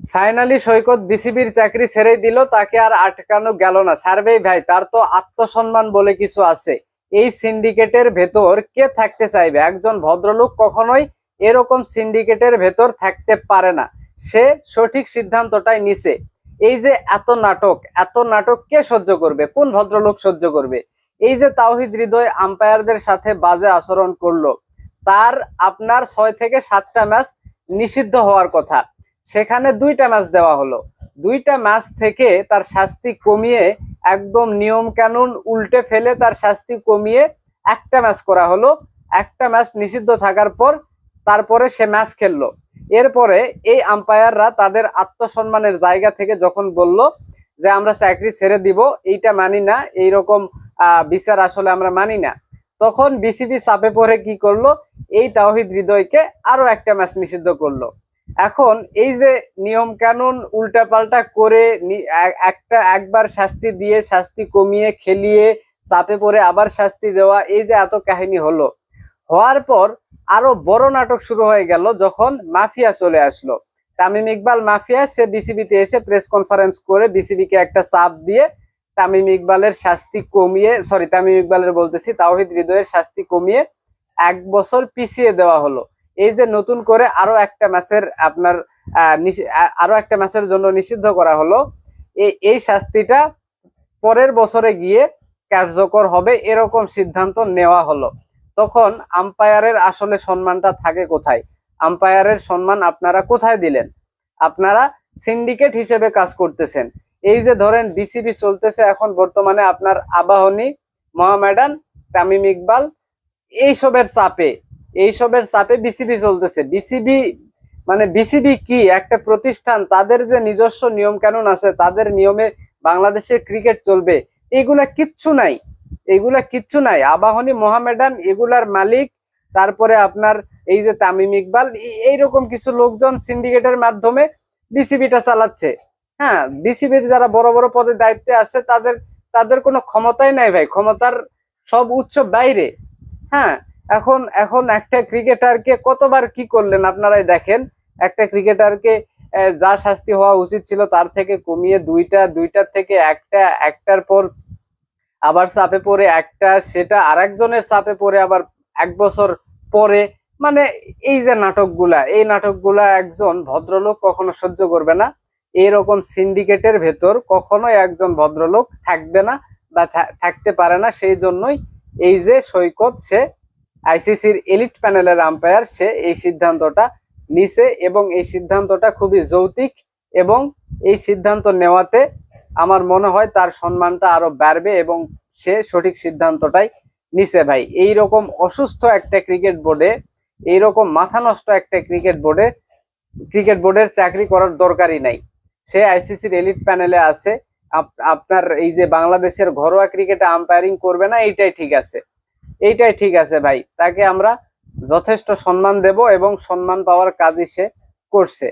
Finally সৈকত বিসিবির চাকরি ছেড়ে দিল, তাকে আর আটকানো গেল না। সার্ভে ভাই, তার তো আত্মসম্মান বলে কিছু আছে। এই সিন্ডিকেটের ভেতর কে থাকতে চাইবে? একজন ভদ্রলোক কখনোই এরকম সিন্ডিকেটের ভেতর থাকতে পারে না। সে সঠিক সিদ্ধান্তটাই নিছে। এই যে এত নাটক এত নাটক কে সহ্য করবে? কোন ভদ্রলোক সহ্য করবে? এই যে তাওহিদ হৃদয় আম্পায়ারদের সাথে বাজে আচরণ করল। তার আপনার ছয় থেকে সাতটা ম্যাচ নিষিদ্ধ হওয়ার কথা। সেখানে দুইটা ম্যাচ দেওয়া হলো। দুইটা ম্যাচ থেকে তার শাস্তি কমিয়ে একদম নিয়ম কানুন উল্টে ফেলে তার শাস্তি কমিয়ে একটা ম্যাচ করা হলো। একটা ম্যাচ নিষিদ্ধ থাকার পর তারপরে সে ম্যাচ খেললো। এরপরে এই আম্পায়াররা তাদের আত্মসম্মানের জায়গা থেকে যখন বলল যে, আমরা চাকরি ছেড়ে দিব, এইটা মানি না, এইরকম বিচার আসলে আমরা মানি না। তখন বিসিবি চাপে পড়ে কি করল? এই তাওহিদ হৃদয়কে আরও একটা ম্যাচ নিষিদ্ধ করল। এখন এই যে নিয়ম কানুন উল্টাপাল্টা করে একটা একবার শাস্তি দিয়ে শাস্তি কমিয়ে খেলিয়ে চাপে পড়ে আবার শাস্তি দেওয়া, এই যে এত কাহিনী হলো। হওয়ার পর আরও বড় নাটক শুরু হয়ে গেল যখন মাফিয়া চলে আসলো। তামিম ইকবাল মাফিয়া, সে বিসিবিতে এসে প্রেস কনফারেন্স করে বিসিবিকে একটা চাপ দিয়ে তামিম ইকবালের শাস্তি কমিয়ে সরি তামিম ইকবালের বলতেছি, তাওহিদ হৃদয়ের শাস্তি কমিয়ে এক বছর পিছিয়ে দেওয়া হলো। এই যে নতুন করে আরও একটা ম্যাচের আপনার আরও একটা ম্যাচের জন্য নিষিদ্ধ করা হলো। এই শাস্তিটা পরের বছরে গিয়ে কার্যকর হবে এরকম সিদ্ধান্ত নেওয়া হলো। তখন আম্পায়ারের আসলে সম্মানটা থাকে কোথায়? আম্পায়ারের সম্মান আপনারা কোথায় দিলেন? আপনারা সিন্ডিকেট হিসেবে কাজ করতেছেন। এই যে ধরেন বিসিবি চলতেছে এখন বর্তমানে আপনার আবাহনী মহামেডান, তামিম ইকবাল, এইসবের চাপে এইসবের চাপে বিসিবি চলতেছে। বিসিবি মানে বিসিবি কি? একটা প্রতিষ্ঠান, তাদের যে নিজস্ব নিয়ম কানুন আছে, তাদের নিয়মে বাংলাদেশের ক্রিকেট চলবে। এগুলা কিচ্ছু নাই। এগুলা কিচ্ছু নাই। আবাহনী মোহামেডান, এগুলার মালিক, তারপরে আপনার এই যে তামিম ইকবাল এইরকম কিছু লোকজন সিন্ডিকেটের মাধ্যমে বিসিবিটা চালাচ্ছে। হ্যাঁ বিসিবির যারা বড় বড় পদে দায়িত্বে আছে, তাদের তাদের কোনো ক্ষমতাই নাই ভাই। ক্ষমতার সব উৎস বাইরে। হ্যাঁ এখন এখন একটা ক্রিকেটারকে কতবার কি করলেন আপনারাই দেখেন। একটা ক্রিকেটারকে যা শাস্তি হওয়া উচিত ছিল তার থেকে কমিয়ে দুইটা, দুইটার থেকে একটা, একটার পর আবার চাপে পড়ে একটা, সেটা আরেকজনের চাপে পড়ে আবার এক বছর পরে। মানে এই যে নাটকগুলা, এই নাটকগুলা একজন ভদ্রলোক কখনো সহ্য করবে না। এরকম সিন্ডিকেটের ভেতর কখনোই একজন ভদ্রলোক থাকবে না বা থাকতে পারে না। সেই জন্যই এই যে সৈকত, সে আইসিসির এলিট প্যানেলের আম্পায়ার, সে এই সিদ্ধান্তটা নিছে এবং এই সিদ্ধান্তটা খুবই যৌতিক এবং এই সিদ্ধান্ত নেওয়াতে আমার মনে হয় তার সম্মানটা আরও বাড়বে এবং সে সঠিক সিদ্ধান্তটাই নিছে ভাই। এই রকম অসুস্থ একটা ক্রিকেট বোর্ডে, এইরকম মাথা নষ্ট একটা ক্রিকেট বোর্ডে, ক্রিকেট বোর্ডের চাকরি করার দরকারই নাই। সে আইসিসির এলিট প্যানেলে আছে, আপ- আপনার এই যে বাংলাদেশের ঘরোয়া ক্রিকেটে আম্পায়ারিং করবে না, এইটাই ঠিক আছে। এইটাই ঠিক আছে ভাই। তাকে আমরা যথেষ্ট সম্মান দেব এবং সম্মান পাওয়ার কাজই সে করছে।